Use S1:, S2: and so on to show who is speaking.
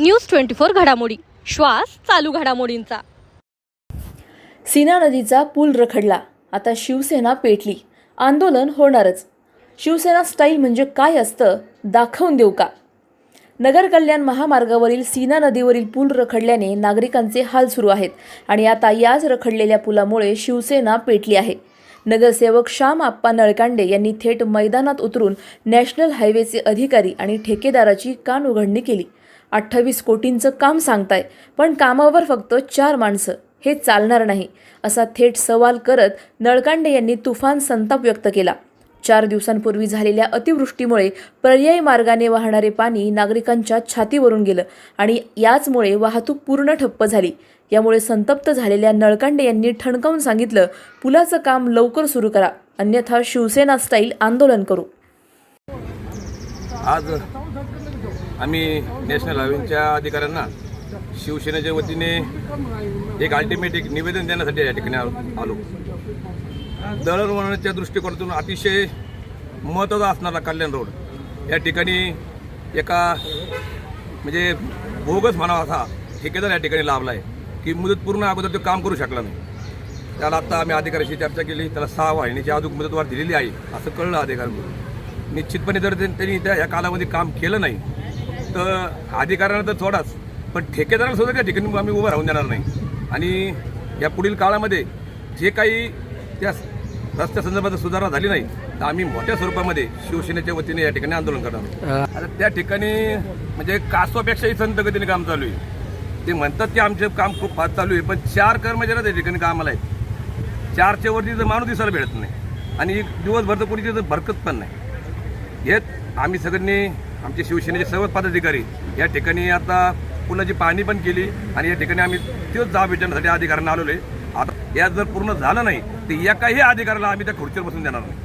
S1: News twenty four घडामोडी. श्वास चालू घडामोडींचा.
S2: सीना नदीचा पूल रखडला. आता शिवसेना पेटली. आंदोलन होणारच. शिवसेना स्टाईल म्हणजे काय असतं दाखवून देऊ का? नगर कल्याण महामार्गावरील सीना नदीवरील पूल रखडल्याने नागरिकांचे हाल सुरू आहेत आणि आता याच रखडलेल्या पुलामुळे शिवसेना पेटली आहे. नगरसेवक श्याम आप्पा नळकांडे यांनी थेट मैदानात उतरून नॅशनल हायवेचे अधिकारी आणि ठेकेदाराची कान उघडणी केली. अठ्ठावीस कोटींचं काम सांगताय पण कामावर फक्त चार माणसं. हे चालणार नाही असा थेट सवाल करत नळकांडे यांनी तुफान संताप व्यक्त केला. चार दिवसांपूर्वी झालेल्या अतिवृष्टीमुळे पर्यायी मार्गाने वाहणारे पाणी नागरिकांच्या छातीवरून गेलं आणि याचमुळे वाहतूक पूर्ण ठप्प झाली. यामुळे संतप्त झालेल्या नळकांडे यांनी ठणकावून सांगितलं पुलाचं काम लवकर सुरू करा अन्यथा शिवसेना स्टाईल आंदोलन करू.
S3: आज आम्ही नॅशनल हायवेच्या अधिकाऱ्यांना शिवसेनेच्या वतीने एक अल्टिमेट एक निवेदन देण्यासाठी या ठिकाणी आलो. दळणवळणाच्या दृष्टिकोनातून अतिशय महत्त्वाचा असणारा कल्याण रोड. या ठिकाणी एका म्हणजे बोगस म्हणावा असा ठेकेदार या ठिकाणी लाभला आहे की मुदत पूर्ण अगोदर तो काम करू शकला नाही. त्याला आत्ता आम्ही अधिकाऱ्याशी चर्चा केली त्याला सहा वाहिनीची अजून मुदतवाढ दिलेली आहे असं कळलं अधिकाऱ्यांकडून निश्चितपणे जर त्यांनी त्या या कालामध्ये काम केलं नाही तर अधिकाऱ्यांना तर थोडाच पण ठेकेदाराला सुद्धा त्या ठिकाणी आम्ही उभं राहून देणार नाही. आणि या पुढील काळामध्ये जे काही त्या रस्त्यासंदर्भात सुधारणा झाली नाही तर आम्ही मोठ्या स्वरूपामध्ये शिवसेनेच्या वतीने या ठिकाणी आंदोलन करणार आहोत. आता त्या ठिकाणी म्हणजे कासवापेक्षाही संत गतीने काम चालू आहे. ते म्हणतात की आमचे काम खूप फास्ट चालू आहे पण चार कर्मचारी त्या ठिकाणी कामाला आहेत. चारच्या वरती तर माणूस दिसायला भेटत नाही आणि दिवसभर तर कोणी तिथं भरकत पण नाही. हे आम्ही सगळ्यांनी आमचे शिवसेनेचे सर्व पदाधिकारी या ठिकाणी आता पुलाची पाहणी पण केली आणि या ठिकाणी आम्ही तोच जाब विचारण्यासाठी अधिकाऱ्यांना आलेलो आहे. आता या जर पूर्ण झालं नाही तर एकाही अधिकाऱ्याला आम्ही त्या खुर्चीवर बसून देणार नाही.